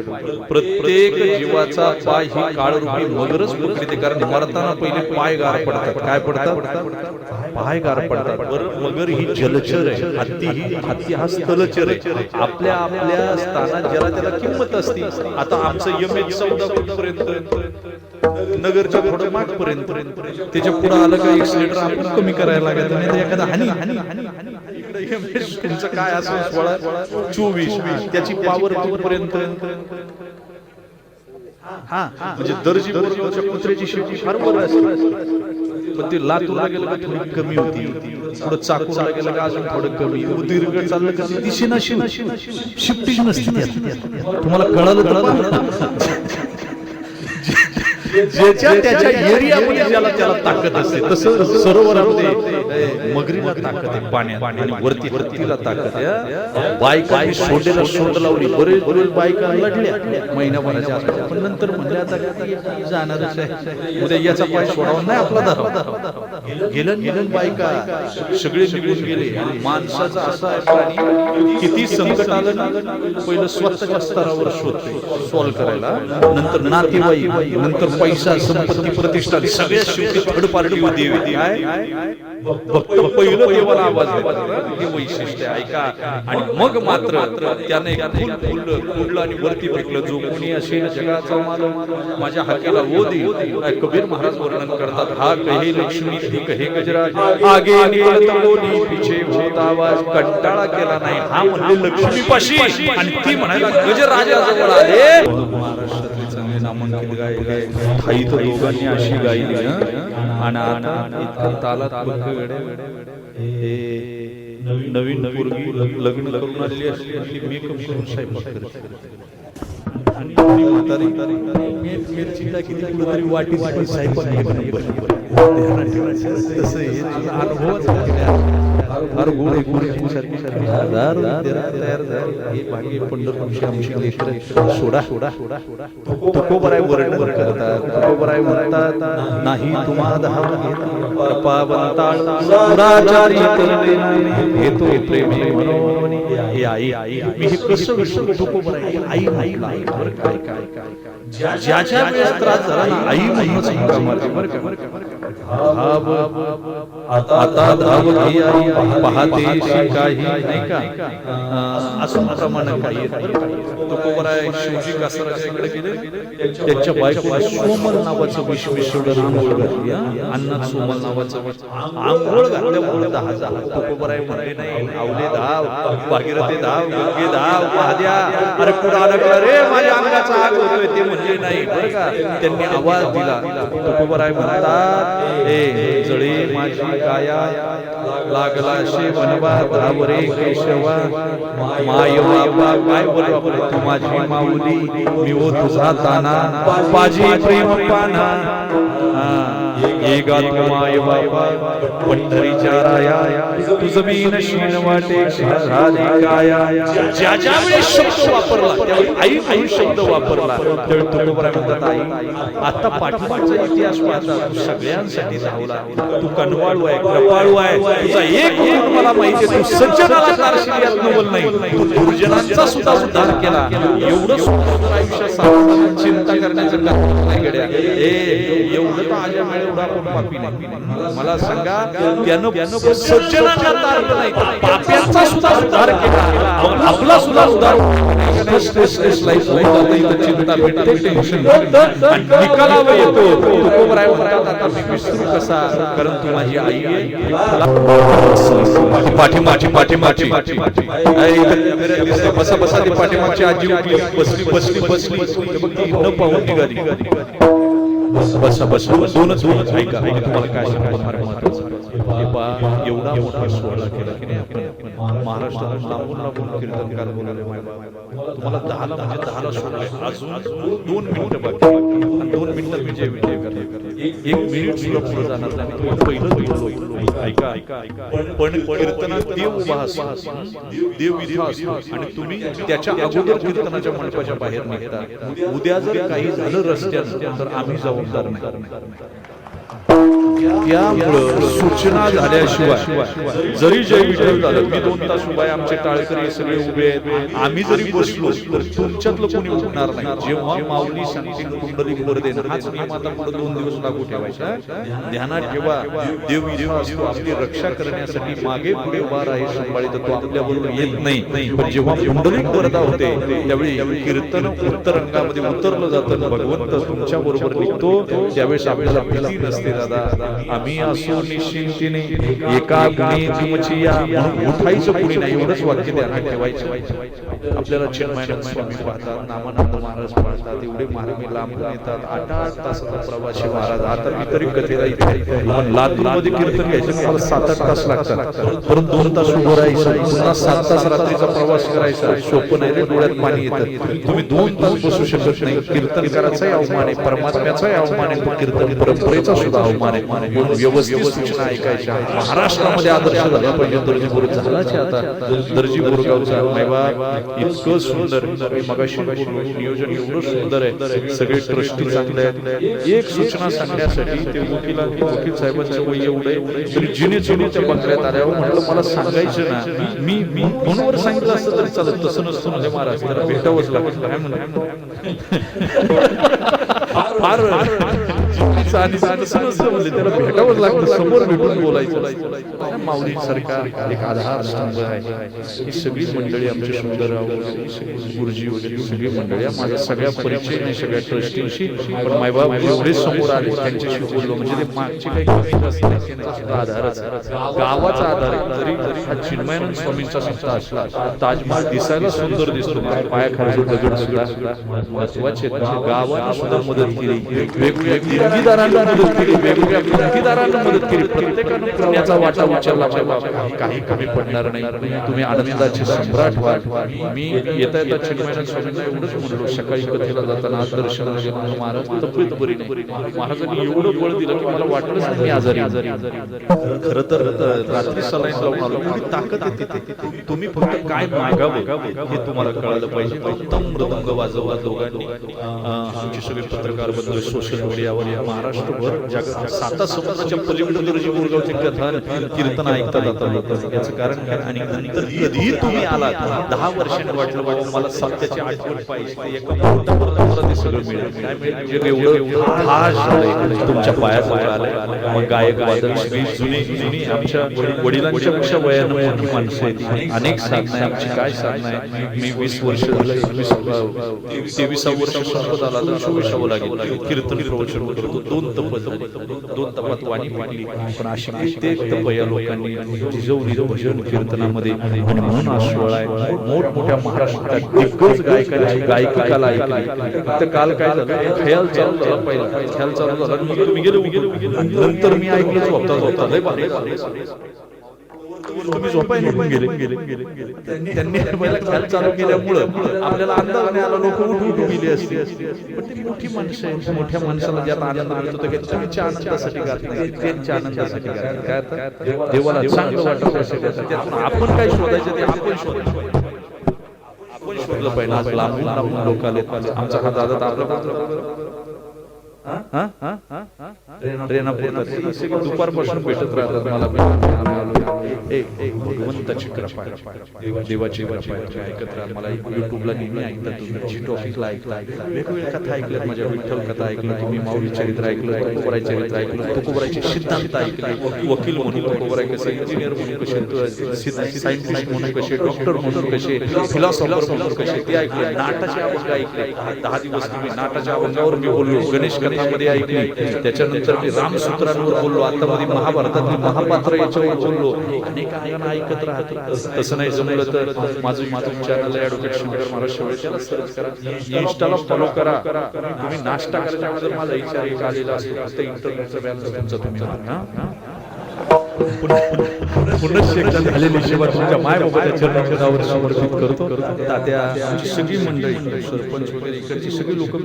प्रत्येक जीवाचा पाय ही काळरूपी मगरच पकडते कारण मरताना पहिले पाय गार पडतात. काय पडतात? पाय गार पडतात. मगर ही जलचर आहे. हत्ती ही हत्ती हा स्थलचर आहे. आपल्या आपल्या स्थानात ज्याला त्याला किंमत असते आता आमचं यम एच चौदा पर्यंत नगरच्या थोडं मागपर्यंत त्याच्या पुढे आलं का एक सिलेंडर आपण कमी करायला लागत नाही एखादा हानी हानी हानी. तुमचं काय असं सोळा चोवीस. त्याची पावर पर्यंत हा म्हणजे दर्जी कुत्र्याची शेवटी फार बरं असते. पण ते लातूरला गेलं का थोडी कमी होती. थोडं चाकूरला गेलं का अजून थोडं कमी. दीर्घ चाललं का दिशेना शिफ्टिंग नसते. तुम्हाला कळालं कळालं. ज्याच्या त्याच्या एरियामध्ये ज्याला त्याला ताकद असते तसं सरोवरामध्ये मगरीला ताकद आहे पाण्यात आणि वरती वरतीला ताकद आहे. बायकांनी सोंडेला सोंड लावली बरेच बरेच बायका लढल्या महिनाभराच्या आसपास. पण नंतर म्हणल्या आता जाणारच आहे. उद्या याचा पाय सोडावा. नाही आपला धरावा. गेलं गेलं बायका सगळे निघून गेले. माणसाचा असा आहे प्राणी किती संकट आलं पहिलं स्वतःच्या स्तरावर शोधते सॉल्व्ह करायला. नंतर नातेवाईक नंतर पैसा संपत्ती प्रतिष्ठा सगळ्या शेवटी थर्ड पार्टी देवी फक्त पहिलं देवाला आवाज. हे वैशिष्ट्य ऐका. आणि मग मात्र त्याने फुललं आणि वरती फेकलं. जो कोणी असेल जगाचा माझ्या हाकेला ओ दे कबीर महाराज वर्णन करतात हा कहे लक्ष्मी ती कहे गजराज आगे निघत कोणी पिछे होत आवाज कंटाळा केला नाही हा म्हणले लक्ष्मी पाशी आणि ती म्हणायला गजराजा जवळ आले महाराष्ट्रातले चांगले नामांकित गायले थाई तर दोघांनी अशी गायली हं. आणि आता इतकं तालात बघ गड्या. हे नवीन पोरगी लग्न करून आलेली असली आणि मेकअप करून स्वयंपाक करते आणि ती म्हातारी मीठ मिरची टाकी ती कुठेतरी वाटी वाटी स्वयंपाक. ध्यानात ठेवायचं. तसं हे तुझा अनुभवच फार गोड हजार तयार झाले. हे भाग्य आमची सोडा सोडा सोडा सोडा तुकोबराय वर्णन करतात तुकोबराय म्हणतात नाही तुम्हा दहा हे आई आई मी हे कसं विसरू तुकोबराय आई आई आई बरं काय काय काय ज्याच्या वेळेस त्रास झाला ना आई म्हणून सांगा बरं का बरं का बरं का धाव आता धाव पाहते काही नाही का? असं प्रमाणे काही शिवजी कासराच्या इकडे गेले. त्याच्या बायकोला सोमल नावाचं विष आंघोळ घातली. अन्नात सोमल नावाचं. आंघोळ घातल्यामुळे दहा झाला तुकोबराय म्हणले नाही आवले धाव भागीरथी धाव गंगे धाव महाद्या अरे पुढे अडकला रे? माझ्या अंगाचा आग होतोय. ते म्हणजे नाही बरं का. त्यांनी आवाज दिला. तुकोबराय म्हणतात ए जळे माझी काया लागला शे बनवा धाव रे केशवा. माय बाबा काय बोलू आपण? तू माझी माऊली मी ओ तुझा ताना पाजी प्रेम पाना. ये गा तू माय बाबा पंढरीच्या राया तुझ मी नशीन वाटे राधिकाया ज्या ज्या वेळी शब्द वापरला त्यावेळी आई आई शब्द वापरला त्यावेळी तुकोबराय म्हणतात आई आता पाठीमागचा इतिहास पाहता तू सगळ्यांसाठी धावला तू कनवाळू आहे कृपाळू आहे तुझा एक गुण मला माहिती तू सज्जनाला तारशील नवल नाही तू दुर्जनांचा सुद्धा उद्धार केला एवढं सुंदर आयुष्य चिंता करण्याचं कारण नाही गड्या ए एवढं तर आज वेळ एवढा कोण पापी नाही मला सांगा त्यानं नाही पाप्यांचा सुद्धा उद्धार केला आपला सुद्धा उद्धार चिंता भेटते टेन्शन निकालावर येतो तुकोबराय म्हणतात आता मी विसरू कसा कारण तू माझी आई आहे पाठीमागची पाठीमागची आई इथं दिसते, बसा बसा ती पाठीमागची आजी बसली बसली बसली न पाहून निघाली बसा बसा दोनच दोनच ऐका ऐका तुम्हाला काय फार महत्वाचं एवढा मोठा सोहळा केला की नाही आपण? महाराष्ट्रात लांबून लांबून कीर्तनकार बोलवले तुम्हाला दहाला म्हणजे दहाला सोडले अजून दोन मिनिटं बाकी आणि दोन मिनिटात विजय विजय करते एक मिनिट सुद्धा पुढे जाणार नाही. तुम्हाला पहिलं बोललो. ऐका ऐका पण कीर्तनात देव उभा देव इथं आणि तुम्ही त्याच्या अगोदर कीर्तनाच्या मंडपाच्या बाहेर निघता. उद्या जर काही झालं रस्त्यानं तर आम्ही जबाबदार नाही यामुळं सूचना झाल्याशिवाय जरी जय विठ्ठल झालं मी दोन तास उभा आहे आमचे टाळकरी सगळे उभे आहेत. आम्ही जरी बसलो तर तुमच्यातलं कोणी उठणार नाही. जेव्हा माऊली सांगतील कुंडलिक वर देणं हाच नियम आता पुढे दोन दिवस लागू ठेवायचा ध्यानात ठेवा देव इथे असतो आपली रक्षा करण्यासाठी मागे पुढे उभा आहे संभाळी तर तो आपल्या बरोबर येत नाही. पण जेव्हा कुंडलिक वरदा होते त्यावेळी कीर्तन उत्तर रंगामध्ये उतरलं जातं भगवंत तुमच्या बरोबर निघतो. त्यावेळेस आपल्याला भीती नसते दादा. आम्ही असो निश्चिंतीने एका गुणी तुमची या उठायचं कुणी नाही एवढंच वाक्य ध्यानात ठेवायचं. आपल्याला चिन्मयानंद स्वामी पाहतात नामानंद महाराज पाहतात एवढे महाराज लांबून येतात. आठ आठ तासाचा प्रवासी महाराज आता मी तरी कथेला इथे मध्ये कीर्तन घ्यायचं मला सात आठ तास लागतात. परंतु दोन तास उभं राहायचं पुन्हा सात तास रात्रीचा प्रवास करायचा. सोपं नाही रे डोळ्यात पाणी येतं. तुम्ही दोन तास बसू शकत नाही. कीर्तन करायचाही अवमान आहे परमात्म्याचाही अवमान आहे कीर्तन परंपरेचा सुद्धा अवमान. आहे म्हणून व्यवस्थित सूचना ऐकायच्या. महाराष्ट्रामध्ये आदर्श झाला पाहिजे दर्जी गुरु झालाच आता. दर्जी गुरुगावचा मेवा इतकं सुंदर. मगाशी नियोजन एवढं सुंदर आहे. सगळे ट्रस्टी चांगले आहेत. एक सूचना सांगण्यासाठी ते वकिला वकील साहेबांचं वय एवढं तरी जिने जिने त्या बंगल्यात आल्यावर म्हटलं मला सांगायचं ना मी मी फोनवर सांगितलं असतं तरी चालत. तसं नसतं म्हणजे महाराज भेटावंच लागत. काय म्हणून फार आणि तसं म्हणजे त्याला भेटावंच लागतं समोर भेटून बोलायचं माऊली सारखा एक आधार स्तंभ आहे ही सगळी मंडळी आमची सुंदरराव गुरुजी वगैरे सगळी मंडळी. माझा सगळ्या परिचय नाही सगळ्या ट्रस्टींशी पण मायबाप एवढे समोर आले त्यांच्याशी बोललो म्हणजे ते मागची काही आधारच आहे. गावाचा आधार जरी हा चिन्मयानंद स्वामींचा संस्था असला ताजमहाल दिसायला सुंदर दिसतो पायाखाली दगड सुद्धा महत्त्वाचे. गावाने सुद्धा मदत केली वेगवेगळ्या मदत केली वेगवेगळ्या देणगीदारांना मदत केली प्रत्येकानं पुण्याचा वाटा उचलला पाहिजे काही कमी पडणार नाही तुम्ही आनंदाचे सम्राट व्हा मी येता येता चिन्मयानंद स्वामींना एवढंच म्हणलो सकाळी कथेला जाताना आज म्हणून महाराज तब्येत बरी नाही महाराजांनी एवढं बळ दिलं की मला वाटलंच नाही मी आजारी आजारी खरं तर रात्री सलाईन लावून आलो एवढी ताकद आहे तिथे तुम्ही फक्त काय मागावं हे तुम्हाला कळालं पाहिजे उत्तम मृदंग वाजवला दोघांनी आमचे सगळे पत्रकार बंधू सोशल मीडियावर या महाराष्ट्रभर जगात साता समुद्राच्या पलीकडे दर्जी मुरगावचे कथन कीर्तन ऐकता जातात याचं कारण काय आणि नंतर कधी तुम्ही आलात दहा वर्षांनी वाटलं बाबा मला सत्याची आठवण पाहिजे एका सगळं मिळेल काय मिळेल एवढं तुमच्या पायात आलंय मग गायक वादक जुनी जुनी आमच्या वडिलांच्या पेक्षा वयानं मोठी माणसं आहेत अनेक साधना आहे आमची काय साधना आहे मी वीस वर्ष झालं एकवीस तेविसावं वर्ष संपत आला तर चोवीसावं लागेल कीर्तन प्रवचन करतो दोन तप दोन तपात वाणी वाणी. पण अशी कित्येक तप या लोकांनी जिजवली भजन कीर्तनामध्ये म्हणून हा सोहळा आहे. मोठमोठ्या महाराष्ट्रात दिग्गज गायकांची गायकी कला ऐकली. काल काय झालं? खयाल चालू झाला पहिला. खयाल चालू झाला. तुम्ही गेले नंतर मी ऐकलं झोपता झोपता लय तुम्ही झोपाय निघून गेले गेले गेले त्यांनी ख्याल चालू केल्यामुळं आपल्याला अंदाज नाही आला लोक उठून उठून गेली असती पण ती मोठी माणसं आहे मोठ्या माणसाला ज्यात आनंद मिळतो तो त्यांच्या आनंदासाठी गात नाही त्यांच्या आनंदासाठी गात? देवाला चांगलं वाटत असेल त्यातून आपण काय शोधायचं ते आपण शोधायचं आपण शोधलं पाहिजे. आज लांबून लांबून लोक आले आमचा हा दादा आपला दुपारपासून भेटत राहतात. मला ए, भगवंताची कृपा देवाची कृपा ऐकत राहा. मला युट्यूबला नेहमी ऐकता तुम्ही जी टॉपिकला ऐकता वेगवेगळ्या कथा ऐकल्यात माझ्या विठ्ठल कथा ऐकल्या तुम्ही माऊली चरित्र ऐकलं तुकोबराय चरित्र ऐकलं तुकोबरायचे सिद्धांत ऐकले. वकील म्हणून तुकोबराय कसे इंजिनियर म्हणून कसे सायंटिस्ट म्हणून कसे डॉक्टर म्हणून कसे फिलॉसॉफर म्हणून कसे ते ऐकले. नाटाचे अभंग ऐकले. दहा दिवस तुम्ही नाटाच्या अभंगावर मी बोललो गणेश कथामध्ये ऐकली. त्याच्यानंतर मी रामसूत्रांवर बोललो आता मध्ये महाभारतातली महापात्र याच्यावर बोललो. अनेक अनेकांना ऐकत राहते. तसं नाही जमलं तर माझं युट्यूब चॅनल आहे ऍडव्होकेट शंकर महाराज शेवळे त्याला सर्च करा. इंस्टाला फॉलो करा. तुम्ही नाश्ता करायच्या अगोदर माझा विचार एक आलेला असेल फक्त इंटरनेटचा बॅलन्स तुमचा तुम्ही? पुनश्च एकदा झालेली सेवा तुमच्या माय बाबाच्या चरणावर समर्पित करतो तात्या आमची सगळी मंडळी सरपंच वगैरे इकडची सगळी लोक